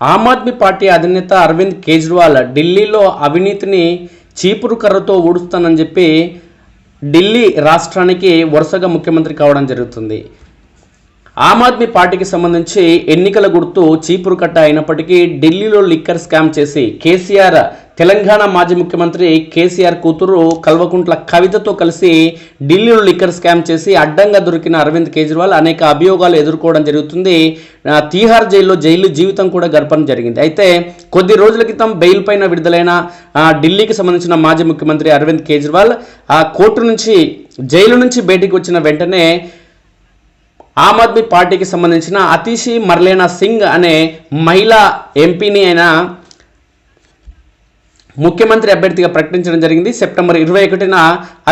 Aam Aadmi party అధినేత అరవింద్ కేజ్రీవాల్ ఢిల్లీలో అవినీతిని చీపురు కర్రతో ఊడుస్తానని చెప్పి ఢిల్లీ రాష్ట్రానికి వరుసగా ముఖ్యమంత్రి కావడం జరుగుతుంది. ఆమ్ ఆద్మీ పార్టీకి సంబంధించి ఎన్నికల గుర్తు చీపురు కట్ట అయినప్పటికీ ఢిల్లీలో లిక్కర్ స్కామ్ చేసి కేసీఆర్ తెలంగాణ మాజీ ముఖ్యమంత్రి కేసీఆర్ కూతురు కల్వకుంట్ల కవితతో కలిసి ఢిల్లీలో లిక్కర్ స్కామ్ చేసి అడ్డంగా దొరికిన అరవింద్ కేజ్రీవాల్ అనేక అభియోగాలు ఎదుర్కోవడం జరుగుతుంది. తీహార్ జైల్లో జైలు జీవితం కూడా గడపడం జరిగింది. అయితే కొద్ది రోజుల క్రితం బెయిల్ పైన విడుదలైన ఢిల్లీకి సంబంధించిన మాజీ ముఖ్యమంత్రి అరవింద్ కేజ్రీవాల్ ఆ కోర్టు నుంచి జైలు నుంచి బయటికి వచ్చిన వెంటనే ఆమ్ ఆద్మీ పార్టీకి సంబంధించిన అతిషి మర్లేనా సింగ్ అనే మహిళా ఎంపీని అయిన ముఖ్యమంత్రి అభ్యర్థిగా ప్రకటించడం జరిగింది. సెప్టెంబర్ ఇరవై ఒకటిన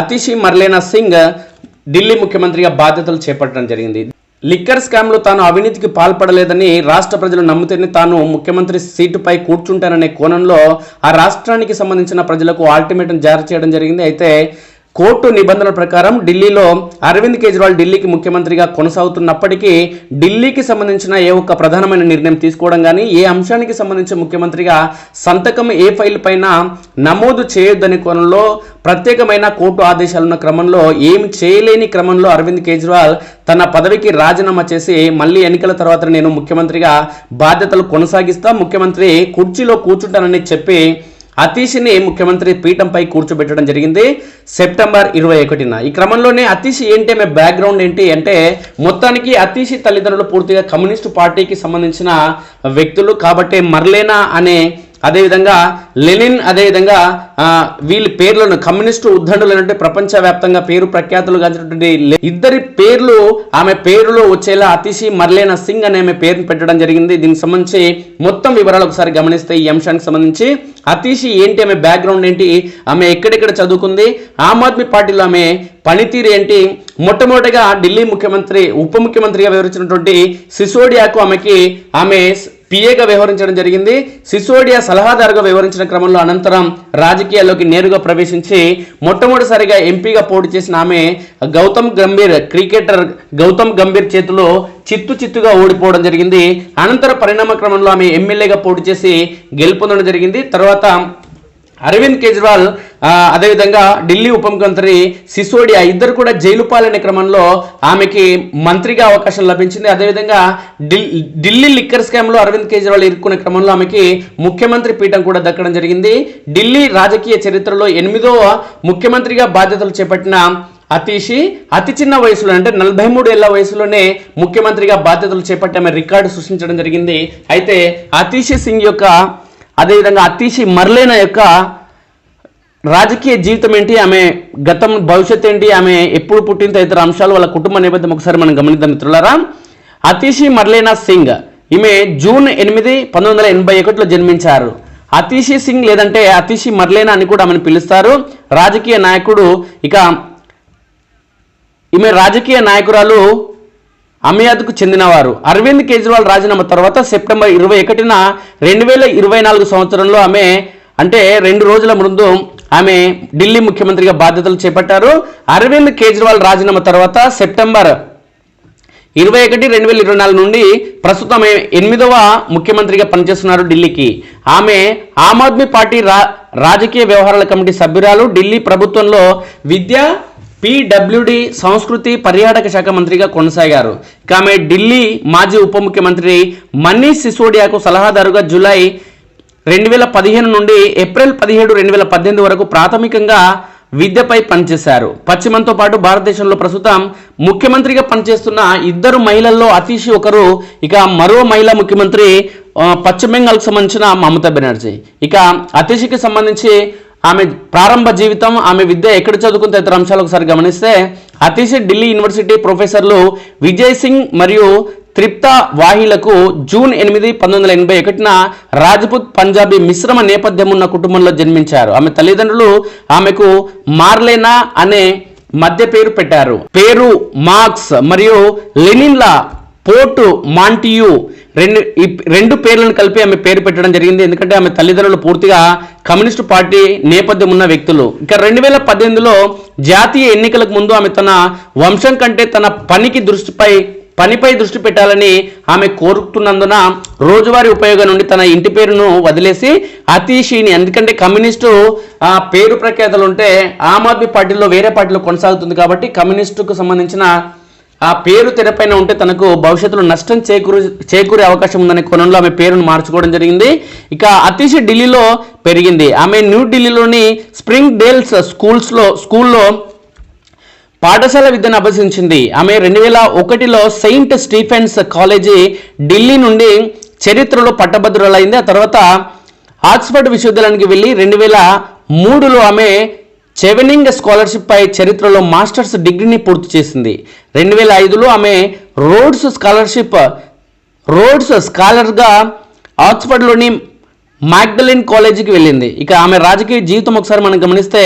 అతిషి మర్లేనా సింగ్ ఢిల్లీ ముఖ్యమంత్రిగా బాధ్యతలు చేపట్టడం జరిగింది. లిక్కర్ స్కామ్లో తాను అవినీతికి పాల్పడలేదని రాష్ట్ర ప్రజలు నమ్మితేనే తాను ముఖ్యమంత్రి సీటుపై కూర్చుంటాననే కోణంలో ఆ రాష్ట్రానికి సంబంధించిన ప్రజలకు ఆల్టిమేటం జారీ చేయడం జరిగింది. అయితే కోర్టు నిబంధనల ప్రకారం ఢిల్లీలో అరవింద్ కేజ్రీవాల్ ఢిల్లీకి ముఖ్యమంత్రిగా కొనసాగుతున్నప్పటికీ ఢిల్లీకి సంబంధించిన ఏ ఒక్క ప్రధానమైన నిర్ణయం తీసుకోవడం కానీ ఏ అంశానికి సంబంధించి ముఖ్యమంత్రిగా సంతకం ఏ ఫైల్ పైన నమోదు చేయొద్దనే కోణంలో ప్రత్యేకమైన కోర్టు ఆదేశాలున్న క్రమంలో ఏం చేయలేని క్రమంలో అరవింద్ కేజ్రీవాల్ తన పదవికి రాజీనామా చేసి మళ్ళీ ఎన్నికల తర్వాత నేను ముఖ్యమంత్రిగా బాధ్యతలు కొనసాగిస్తా ముఖ్యమంత్రి కుర్చీలో కూర్చుంటానని చెప్పి అతీష్ని ముఖ్యమంత్రి పీఠంపై కూర్చోబెట్టడం జరిగింది సెప్టెంబర్ ఇరవై ఒకటిన. ఈ క్రమంలోనే అతీష్ ఏంటి ఆమె బ్యాక్గ్రౌండ్ ఏంటి అంటే మొత్తానికి అతీష్ తల్లిదండ్రులు పూర్తిగా కమ్యూనిస్టు పార్టీకి సంబంధించిన వ్యక్తులు కాబట్టి మర్లేనా అనే అదేవిధంగా లెనిన్ అదేవిధంగా వీళ్ళ పేర్లను కమ్యూనిస్టు ఉద్దండులు ప్రపంచవ్యాప్తంగా పేరు ప్రఖ్యాతులు గాంచినటువంటి ఇద్దరి పేర్లు ఆమె పేరులో వచ్చేలా అతిశి మర్లేనా సింగ్ అనే ఆమె పేరును పెట్టడం జరిగింది. దీనికి సంబంధించి మొత్తం వివరాలు ఒకసారి గమనిస్తే ఈ అంశానికి సంబంధించి. అతిశి ఏంటి? ఆమె బ్యాక్గ్రౌండ్ ఏంటి? ఆమె ఎక్కడెక్కడ చదువుకుంది? ఆమ్ ఆద్మీ పార్టీలో ఆమె పనితీరు ఏంటి? మొట్టమొదటిగా ఢిల్లీ ముఖ్యమంత్రి ఉప ముఖ్యమంత్రిగా వివరించినటువంటి సిసోడియాకు ఆమెకి ఆమె పిఏగా వ్యవహరించడం జరిగింది. సిసోడియా సలహాదారుగా వ్యవహరించిన క్రమంలో అనంతరం రాజకీయాల్లోకి నేరుగా ప్రవేశించి మొట్టమొదటిసారిగా ఎంపీగా పోటీ చేసిన ఆమె గౌతమ్ గంభీర్ క్రికెటర్ గౌతమ్ గంభీర్ చేతిలో చిత్తు చిత్తుగా ఓడిపోవడం జరిగింది. అనంతర పరిణామ క్రమంలో ఆమె ఎమ్మెల్యేగా పోటీ చేసి గెలుపొందడం జరిగింది. తర్వాత అరవింద్ కేజ్రీవాల్ అదేవిధంగా ఢిల్లీ ఉప ముఖ్యమంత్రి సిసోడియా ఇద్దరు కూడా జైలు పాలనే క్రమంలో ఆమెకి మంత్రిగా అవకాశం లభించింది. అదేవిధంగా ఢిల్- ఢిల్లీ లిక్కర్ స్కామ్లో అరవింద్ కేజ్రీవాల్ ఇరుక్కునే క్రమంలో ఆమెకి ముఖ్యమంత్రి పీఠం కూడా దక్కడం జరిగింది. ఢిల్లీ రాజకీయ చరిత్రలో ఎనిమిదవ ముఖ్యమంత్రిగా బాధ్యతలు చేపట్టిన అతీషి అతి చిన్న వయసులో అంటే నలభై మూడు ఏళ్ళ వయసులోనే ముఖ్యమంత్రిగా బాధ్యతలు చేపట్టి ఆమె రికార్డు సృష్టించడం జరిగింది. అయితే అతీషి సింగ్ యొక్క అదేవిధంగా అతీషి మర్లేన యొక్క రాజకీయ జీవితం ఏంటి? ఆమె గతం భవిష్యత్ ఏంటి? ఆమె ఎప్పుడు పుట్టిన తదితర అంశాలు వాళ్ళ కుటుంబ నేపథ్యం ఒకసారి మనం గమనిద్దాం మిత్రులారా. అతీషి మర్లేనా సింగ్ ఈమె జూన్ ఎనిమిది పంతొమ్మిది వందల ఎనభై ఒకటిలో జన్మించారు. అతీషి సింగ్ లేదంటే అతీషి మర్లేనా అని కూడా ఆమెను పిలుస్తారు. రాజకీయ నాయకుడు ఇక ఈమె రాజకీయ నాయకురాలు అమియాద్కు చెందినవారు. అరవింద్ కేజ్రీవాల్ రాజీనామా తర్వాత సెప్టెంబర్ ఇరవై ఒకటిన రెండు వేల ఇరవై నాలుగు సంవత్సరంలో ఆమె అంటే రెండు రోజుల ముందు ఆమె ఢిల్లీ ముఖ్యమంత్రిగా బాధ్యతలు చేపట్టారు. అరవింద్ కేజ్రీవాల్ రాజీనామా తర్వాత సెప్టెంబర్ ఇరవై ఒకటి రెండు వేల ఇరవై నాలుగు నుండి ప్రస్తుతం ఎనిమిదవ ముఖ్యమంత్రిగా పనిచేస్తున్నారు ఢిల్లీకి. ఆమె ఆమ్ ఆద్మీ పార్టీ రా రాజకీయ వ్యవహారాల కమిటీ సభ్యురాలు. ఢిల్లీ ప్రభుత్వంలో విద్య పిడబ్ల్యూడి సంస్కృతి పర్యాటక శాఖ మంత్రిగా కొనసాగారు. ఇక ఆమె ఢిల్లీ మాజీ ఉప ముఖ్యమంత్రి మనీష్ సిసోడియాకు సలహాదారుగా జూలై రెండు వేల పదిహేను నుండి ఏప్రిల్ పదిహేడు రెండు వేల పద్దెనిమిది వరకు ప్రాథమికంగా విద్యపై పనిచేశారు. పశ్చిమంతో పాటు భారతదేశంలో ప్రస్తుతం ముఖ్యమంత్రిగా పనిచేస్తున్న ఇద్దరు మహిళల్లో అతీషి ఒకరు ఇక మరో మహిళా ముఖ్యమంత్రి పశ్చిమ బెంగాల్కి సంబంధించిన మమతా బెనర్జీ. ఇక అతీషికి సంబంధించి ఆమె ప్రారంభ జీవితం ఆమె విద్య ఎక్కడ చదువుకున్న తదితర అంశాలు ఒకసారి గమనిస్తే అతీషి ఢిల్లీ యూనివర్సిటీ ప్రొఫెసర్లు విజయ్ సింగ్ మరియు త్రిప్త వాహిలకు జూన్ ఎనిమిది పంతొమ్మిది వందల ఎనభై ఒకటిన రాజ్పుత్ పంజాబీ మిశ్రమ నేపథ్యం ఉన్న కుటుంబంలో జన్మించారు. ఆమె తల్లిదండ్రులు ఆమెకు మార్లేనా అనే మధ్య పేరు పెట్టారు. పేరు మార్క్స్ మరియు లెనిన్ల పోర్టు మాంటియు రెండు ఈ రెండు పేర్లను కలిపి ఆమె పేరు పెట్టడం జరిగింది. ఎందుకంటే ఆమె తల్లిదండ్రులు పూర్తిగా కమ్యూనిస్టు పార్టీ నేపథ్యం ఉన్న వ్యక్తులు. ఇక రెండు వేల పద్దెనిమిదిలో జాతీయ ఎన్నికలకు ముందు ఆమె తన వంశం కంటే తన పనికి దృష్టిపై పనిపై దృష్టి పెట్టాలని ఆమె కోరుతున్నందున రోజువారీ ఉపయోగం నుండి తన ఇంటి పేరును వదిలేసి అతీషిని ఎందుకంటే కమ్యూనిస్టు ఆ, పేరు ప్రఖ్యాతలు ఉంటే ఆమ్ ఆద్మీ పార్టీలో వేరే పార్టీలో కొనసాగుతుంది కాబట్టి కమ్యూనిస్టుకు సంబంధించిన ఆ పేరు తెరపైన ఉంటే తనకు భవిష్యత్తులో నష్టం చేకూరు చేకూరే అవకాశం ఉందనే కోణంలో ఆమె పేరును మార్చుకోవడం జరిగింది. ఇక అతీష్ ఢిల్లీలో పెరిగింది. ఆమె న్యూఢిల్లీలోని స్ప్రింగ్ డేల్స్ స్కూల్స్లో స్కూల్లో పాఠశాల విద్యను అభ్యసించింది. ఆమె రెండు వేల ఒకటిలో సెయింట్ స్టీఫెన్స్ కాలేజీ ఢిల్లీ నుండి చరిత్రలో పట్టభద్రులైంది ఆ తర్వాత ఆక్స్ఫర్డ్ విశ్వవిద్యాలయానికి వెళ్ళి రెండు వేల మూడులో ఆమె చెవెనింగ్ స్కాలర్షిప్ పై చరిత్రలో మాస్టర్స్ డిగ్రీని పూర్తి చేసింది. రెండు వేల ఐదులో ఆమె రోడ్స్ స్కాలర్షిప్ రోడ్స్ స్కాలర్గా ఆక్స్ఫర్డ్లోని మ్యాగ్డలిన్ కాలేజీకి వెళ్ళింది. ఇక ఆమె రాజకీయ జీవితం ఒకసారి మనం గమనిస్తే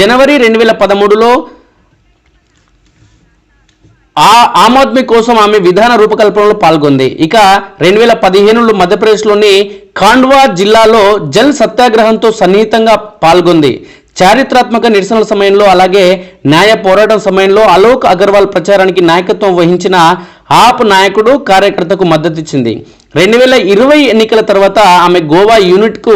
జనవరి రెండు వేల పదమూడులో ఆ ఆమ్ ఆద్మీ కోసం ఆమె విధాన రూపకల్పనలో పాల్గొంది. ఇక రెండు వేల పదిహేనులో మధ్యప్రదేశ్లోని ఖాండ్వా జిల్లాలో జల్ సత్యాగ్రహంతో సన్నిహితంగా పాల్గొంది. చారిత్రాత్మక నిరసనల సమయంలో అలాగే న్యాయ పోరాటం సమయంలో అలోక్ అగర్వాల్ ప్రచారానికి నాయకత్వం వహించిన ఆప్ నాయకుడు కార్యకర్తకు మద్దతిచ్చింది. రెండు వేల ఇరవై ఎన్నికల తర్వాత ఆమె గోవా యూనిట్కు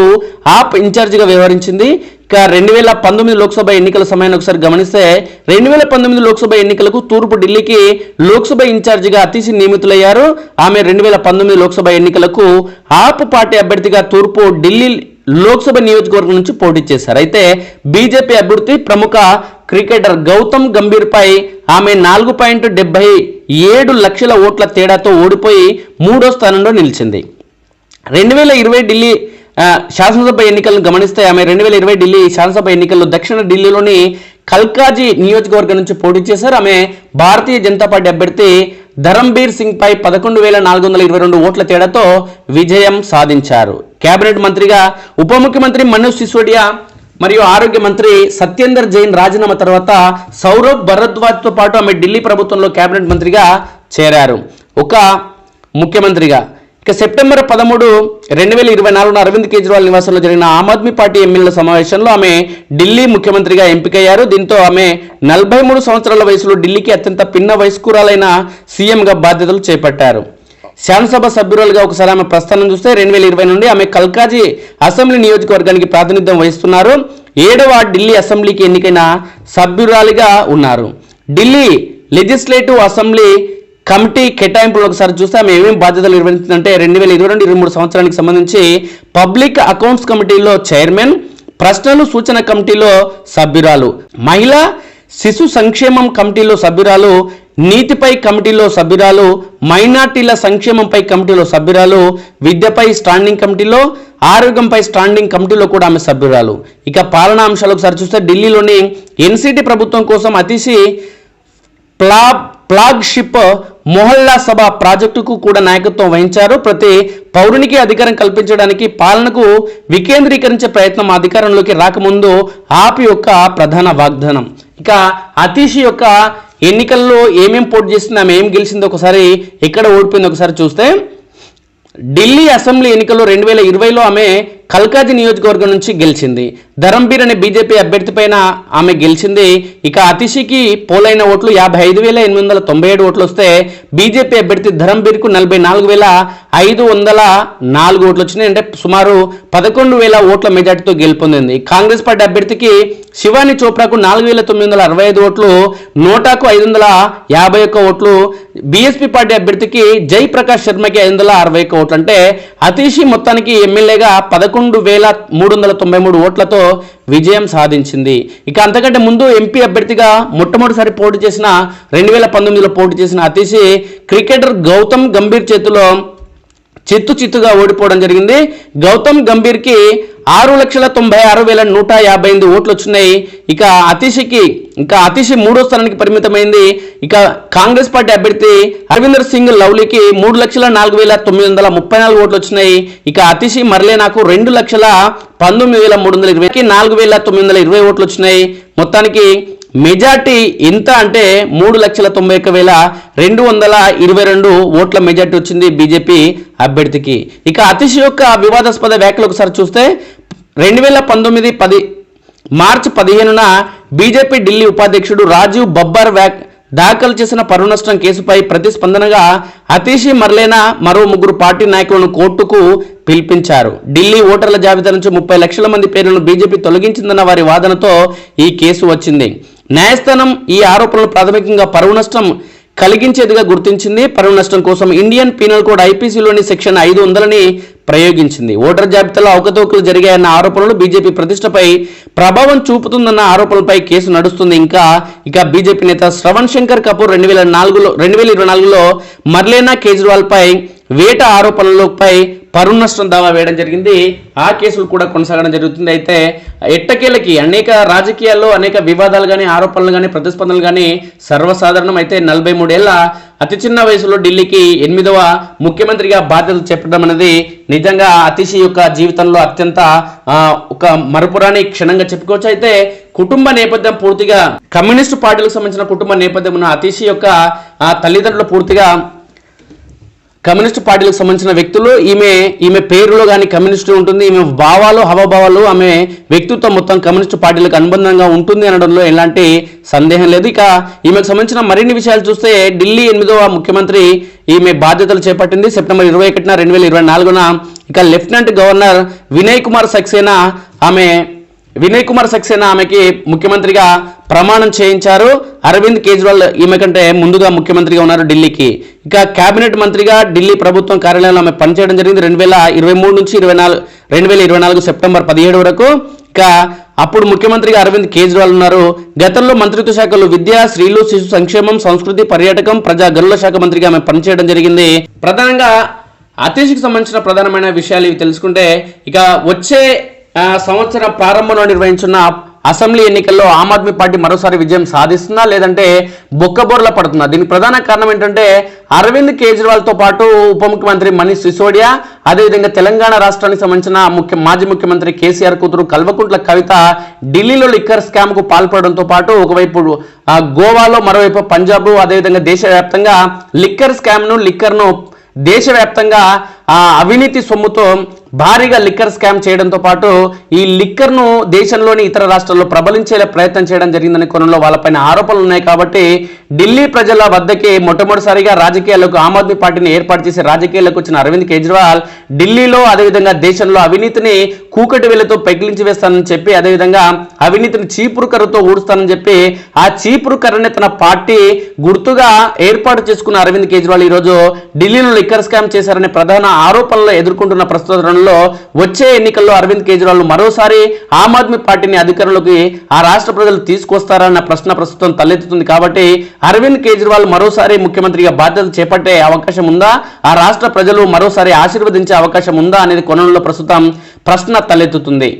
ఆప్ ఇన్ఛార్జిగా వ్యవహరించింది. ఇక రెండు వేల పంతొమ్మిది లోక్సభ ఎన్నికల సమయాన్ని ఒకసారి గమనిస్తే రెండు వేల పంతొమ్మిది లోక్సభ ఎన్నికలకు తూర్పు ఢిల్లీకి లోక్సభ ఇన్ఛార్జిగా అతీసి నియమితులయ్యారు. ఆమె రెండు వేల పంతొమ్మిది లోక్సభ ఎన్నికలకు ఆప్ పార్టీ అభ్యర్థిగా తూర్పు ఢిల్లీ లోక్సభ నియోజకవర్గం నుంచి పోటీ చేశారు. అయితే బీజేపీ అభ్యర్థి ప్రముఖ క్రికెటర్ గౌతమ్ గంభీర్ పై ఆమె నాలుగు పాయింట్ డెబ్బై ఏడు లక్షల ఓట్ల తేడాతో ఓడిపోయి మూడో స్థానంలో నిలిచింది. రెండు వేల ఇరవై ఢిల్లీ శాసనసభ ఎన్నికలను గమనిస్తే ఆమె రెండు వేల ఇరవై ఢిల్లీ శాసనసభ ఎన్నికల్లో దక్షిణ ఢిల్లీలోని కల్కాజీ నియోజకవర్గం నుంచి పోటీ చేశారు. ఆమె భారతీయ జనతా పార్టీ అభ్యర్థి ధరంబీర్ సింగ్ పై పదకొండు వేల నాలుగు వందల ఇరవై రెండు ఓట్ల తేడాతో విజయం సాధించారు. కేబినెట్ మంత్రిగా ఉప ముఖ్యమంత్రి మనోజ్ సిసోడియా మరియు ఆరోగ్య మంత్రి సత్యేందర్ జైన్ రాజీనామా తర్వాత సౌరవ్ భరద్వాజ్తో పాటు ఆమె ఢిల్లీ ప్రభుత్వంలో కేబినెట్ మంత్రిగా చేరారు. ఒక ముఖ్యమంత్రిగా ఇక సెప్టెంబర్ పదమూడు రెండు వేల ఇరవై నాలుగున అరవింద్ కేజ్రీవాల్ నివాసంలో జరిగిన ఆమ్ ఆద్మీ పార్టీ ఎమ్మెల్యేల సమావేశంలో ఆమె ఢిల్లీ ముఖ్యమంత్రిగా ఎంపికయ్యారు. దీంతో ఆమె నలభై మూడు సంవత్సరాల వయసులో ఢిల్లీకి అత్యంత పిన్న వయస్కురాలైన సీఎంగా బాధ్యతలు చేపట్టారు. శాసనసభ సభ్యురాలుగా ఒకసారి ఆమె ప్రస్థానం చూస్తే రెండు వేల ఇరవై నుండి ఆమె కల్కాజీ అసెంబ్లీ నియోజకవర్గానికి ప్రాతినిధ్యం వహిస్తున్నారు. ఏడవ ఢిల్లీ అసెంబ్లీకి ఎన్నికైన సభ్యురాలిగా ఉన్నారు. ఢిల్లీ లెజిస్లేటివ్ అసెంబ్లీ కమిటీ కేటాయింపులు ఒకసారి చూస్తే ఆమె ఏమేమి బాధ్యతలు నిర్వహించిందంటే రెండు వేల ఇరవై రెండు ఇరవై మూడు సంవత్సరానికి సంబంధించి పబ్లిక్ అకౌంట్స్ కమిటీలో చైర్మన్ ప్రశ్నలు సూచన కమిటీలో సభ్యురాలు మహిళా శిశు సంక్షేమం కమిటీలో సభ్యురాలు నీతిపై కమిటీలో సభ్యురాలు మైనార్టీల సంక్షేమంపై కమిటీలో సభ్యురాలు విద్యపై స్టాండింగ్ కమిటీలో ఆరోగ్యంపై స్టాండింగ్ కమిటీలో కూడా ఆమె సభ్యురాలు. ఇక పాలనా అంశాలు ఒకసారి చూస్తే ఢిల్లీలోని ఎన్సిటి ప్రభుత్వం కోసం అతిశి ప్లాబ్ ఫ్లాగ్షిప్ మొహల్లా సభ ప్రాజెక్టుకు కూడా నాయకత్వం వహించారు. ప్రతి పౌరునికి అధికారం కల్పించడానికి పాలనకు వికేంద్రీకరించే ప్రయత్నం అధికారంలోకి రాకముందు ఆప్ యొక్క ప్రధాన వాగ్దానం. ఇక అతీష్ యొక్క ఎన్నికల్లో ఏమేం పోటీ చేసింది ఆమె ఏం గెలిచిందో ఒకసారి ఎక్కడ ఓడిపోయింది ఒకసారి చూస్తే ఢిల్లీ అసెంబ్లీ ఎన్నికల్లో రెండు వేల ఇరవైలో ఆమె కల్కాజీ నియోజకవర్గం నుంచి గెలిచింది. ధరంబీర్ అనే బీజేపీ అభ్యర్థి పైన ఆమె గెలిచింది. ఇక అతిషికి పోలైన ఓట్లు యాభై ఐదు వేల ఎనిమిది వందల తొంభై ఏడు ఓట్లు వస్తే బీజేపీ అభ్యర్థి ధరంబీర్కు నలభై నాలుగు వేల ఐదు వందల నాలుగు ఓట్లు వచ్చినాయి అంటే సుమారు పదకొండు వేల ఓట్ల మెజార్టీతో గెలుపొందింది. కాంగ్రెస్ పార్టీ అభ్యర్థికి శివాని చోప్రాకు నాలుగు వేల తొమ్మిది వందల అరవై ఐదు ఓట్లు నోటాకు ఐదు వందల యాభై ఒక్క ఓట్లు బీఎస్పీ పార్టీ అభ్యర్థికి జయప్రకాష్ శర్మకి ఐదు వందల అరవై ఒక్క ఓట్లు అంటే అతీషి మొత్తానికి ఎమ్మెల్యేగా పదకొండు వేల మూడు వందల తొంభై మూడు ఓట్లతో విజయం సాధించింది. ఇక అంతకంటే ముందు ఎంపీ అభ్యర్థిగా మొట్టమొదటిసారి పోటీ చేసిన రెండు వేల పంతొమ్మిదిలో పోటీ చేసిన అతిశి క్రికెటర్ గౌతమ్ గంభీర్ చేతిలో చిత్తు చిత్తుగా ఓడిపోవడం జరిగింది. గౌతమ్ గంభీర్కి ఆరు లక్షల తొంభై ఆరు వేల నూట యాభై ఎనిమిది ఓట్లు వచ్చినాయి. ఇక అతిషికి ఇంకా అతిశి మూడో స్థానానికి పరిమితమైంది. ఇక కాంగ్రెస్ పార్టీ అభ్యర్థి అరవిందర్ సింగ్ లవ్లీకి మూడు లక్షల నాలుగు వేల తొమ్మిది వందల ముప్పై నాలుగు ఓట్లు వచ్చినాయి. ఇక అతిశి మరలే నాకు రెండు లక్షల పంతొమ్మిది వేల మూడు వందల ఇరవైకి నాలుగు వేల తొమ్మిది వందల ఇరవై ఓట్లు వచ్చినాయి. మొత్తానికి మెజార్టీ ఎంత అంటే మూడు లక్షల తొంభై ఒక్క వేల రెండు వందల ఇరవై రెండు ఓట్ల మెజార్టీ వచ్చింది బీజేపీ అభ్యర్థికి. ఇక అతిశ్ యొక్క వివాదాస్పద వ్యాఖ్యలు ఒకసారి చూస్తే రెండు వేల పంతొమ్మిది పది మార్చి పదిహేనున బీజేపీ ఢిల్లీ ఉపాధ్యక్షుడు రాజీవ్ బబ్బర్ వ్యాక్ దాఖలు చేసిన పరువు నష్టం కేసుపై ప్రతిస్పందనగా అతీషి మర్లేనా మరో ముగ్గురు పార్టీ నాయకులను కోర్టుకు పిలిపించారు. ఢిల్లీ ఓటర్ల జాబితా నుంచి ముప్పై లక్షల మంది పేర్లను బీజేపీ తొలగించిందన్న వారి వాదనతో ఈ కేసు వచ్చింది. న్యాయస్థానం ఈ ఆరోపణలు ప్రాథమికంగా పరువు నష్టం కలిగించేదిగా గుర్తించింది. పరువు నష్టం కోసం ఇండియన్ పీనల్ కోడ్ ఐపీసీలోని సెక్షన్ ఐదు వందలని ప్రయోగించింది. ఓటర్ జాబితాలో అవకతవకలు జరిగాయన్న ఆరోపణలు బీజేపీ ప్రతిష్టపై ప్రభావం చూపుతుందన్న ఆరోపణలపై కేసు నడుస్తుంది. ఇంకా ఇక బీజేపీ నేత శ్రవణ్ శంకర్ కపూర్ రెండు వేల నాలుగులో రెండు వేల ఇరవై నాలుగులో మర్లేనా కేజ్రీవాల్పై వేట ఆరోపణలపై పరువు నష్టం దావా వేయడం జరిగింది. ఆ కేసులు కూడా కొనసాగడం జరుగుతుంది. అయితే ఎట్టకేలకి అనేక రాజకీయాల్లో అనేక వివాదాలు కానీ ఆరోపణలు కానీ ప్రతిస్పందనలు కానీ సర్వసాధారణం అయితే నలభై మూడేళ్ళ అతి చిన్న వయసులో ఢిల్లీకి ఎనిమిదవ ముఖ్యమంత్రిగా బాధ్యతలు చెప్పడం అనేది నిజంగా అతిశి యొక్క జీవితంలో అత్యంత ఒక మరపురాని క్షణంగా చెప్పుకోవచ్చు. అయితే కుటుంబ నేపథ్యం పూర్తిగా కమ్యూనిస్టు పార్టీలకు సంబంధించిన కుటుంబ నేపథ్యం ఉన్న అతిశి యొక్క తల్లిదండ్రులు పూర్తిగా కమ్యూనిస్ట్ పార్టీలకు సంబంధించిన వ్యక్తులు ఈమె ఈమె పేరులో కానీ కమ్యూనిస్టు ఉంటుంది ఈమె భావాలు హవభావాలు ఆమె వ్యక్తిత్వం మొత్తం కమ్యూనిస్టు పార్టీలకు అనుబంధంగా ఉంటుంది అనడంలో ఎలాంటి సందేహం లేదు. ఇక ఈమెకు సంబంధించిన మరిన్ని విషయాలు చూస్తే ఢిల్లీ ఎనిమిదవ ముఖ్యమంత్రి ఈమె బాధ్యతలు చేపట్టింది సెప్టెంబర్ ఇరవై ఒకటిన రెండు వేల ఇరవై నాలుగున. ఇక లెఫ్టినెంట్ గవర్నర్ వినయ్ కుమార్ సక్సేనా ఆమె వినయ్ కుమార్ సక్సేనా ఆమెకి ముఖ్యమంత్రిగా ప్రమాణం చేయించారు. అరవింద్ కేజ్రీవాల్ ఈమె కంటే ముందుగా ముఖ్యమంత్రిగా ఉన్నారు ఢిల్లీకి. ఇక కేబినెట్ మంత్రిగా ఢిల్లీ ప్రభుత్వం కార్యాలయంలో ఆమె పనిచేయడం జరిగింది రెండు వేల ఇరవై మూడు నుంచి ఇరవై నాలుగు రెండు వేల ఇరవై నాలుగు సెప్టెంబర్ పదిహేడు వరకు. ఇక అప్పుడు ముఖ్యమంత్రిగా అరవింద్ కేజ్రీవాల్ ఉన్నారు. గతంలో మంత్రిత్వ శాఖలు విద్య స్త్రీలు శిశు సంక్షేమం సంస్కృతి పర్యాటకం ప్రజా గనుల శాఖ మంత్రిగా ఆమె పనిచేయడం జరిగింది. ప్రధానంగా అతీష్కి సంబంధించిన ప్రధానమైన విషయాలు ఇవి తెలుసుకుంటే ఇక వచ్చే సంవత్సరం ప్రారంభంలో నిర్వహించున్న అసెంబ్లీ ఎన్నికల్లో ఆమ్ ఆద్మీ పార్టీ మరోసారి విజయం సాధిస్తుందా లేదంటే బొక్కబోర్ల పడుతుందా? దీనికి ప్రధాన కారణం ఏంటంటే అరవింద్ కేజ్రీవాల్తో పాటు ఉప ముఖ్యమంత్రి మనీష్ సిసోడియా అదేవిధంగా తెలంగాణ రాష్ట్రానికి సంబంధించిన ముఖ్య మాజీ ముఖ్యమంత్రి కేసీఆర్ కూతురు కల్వకుంట్ల కవిత ఢిల్లీలో లిక్కర్ స్కామ్కు పాల్పడడంతో పాటు ఒకవైపు గోవాలో మరోవైపు పంజాబ్ అదేవిధంగా దేశవ్యాప్తంగా లిక్కర్ స్కామ్ను లిక్కర్ను దేశవ్యాప్తంగా ఆ అవినీతి సొమ్ముతో భారీగా లిక్కర్ స్కామ్ చేయడంతో పాటు ఈ లిక్కర్ను దేశంలోని ఇతర రాష్ట్రాల్లో ప్రబలించేలా ప్రయత్నం చేయడం జరిగిందనే కోణంలో వాళ్ళపైన ఆరోపణలు ఉన్నాయి కాబట్టి ఢిల్లీ ప్రజల వద్దకి మొట్టమొదటిసారిగా రాజకీయాలకు ఆమ్ ఆద్మీ పార్టీని ఏర్పాటు చేసి రాజకీయాలకు వచ్చిన అరవింద్ కేజ్రీవాల్ ఢిల్లీలో అదేవిధంగా దేశంలో అవినీతిని కూకటి వేలతో పెగిలించి వేస్తానని చెప్పి అదేవిధంగా అవినీతిని చీపురు కర్రతో ఊడుస్తానని చెప్పి ఆ చీపురు కర్రని తన పార్టీ గుర్తుగా ఏర్పాటు చేసుకున్న అరవింద్ కేజ్రీవాల్ ఈ రోజు ఢిల్లీలో లిక్కర్ స్కామ్ చేశారనే ప్రధాన ఆరోపణలు ఎదుర్కొంటున్న ప్రస్తుత నేపథ్యంలో వచ్చే ఎన్నికల్లో అరవింద్ కేజ్రీవాల్ మరోసారి ఆమ్ ఆద్మీ పార్టీని అధికారంలోకి ఆ రాష్ట్ర ప్రజలు తీసుకొస్తారన్న ప్రశ్న ప్రస్తుతం తలెత్తుతుంది కాబట్టి అరవింద్ కేజ్రీవాల్ మరోసారి ముఖ్యమంత్రిగా బాధ్యతలు చేపట్టే అవకాశం ఉందా? ఆ రాష్ట్ర ప్రజలు మరోసారి ఆశీర్వదించే అవకాశం ఉందా అనేది కొనంలో ప్రస్తుతం ప్రశ్న తలెత్తుతుంది.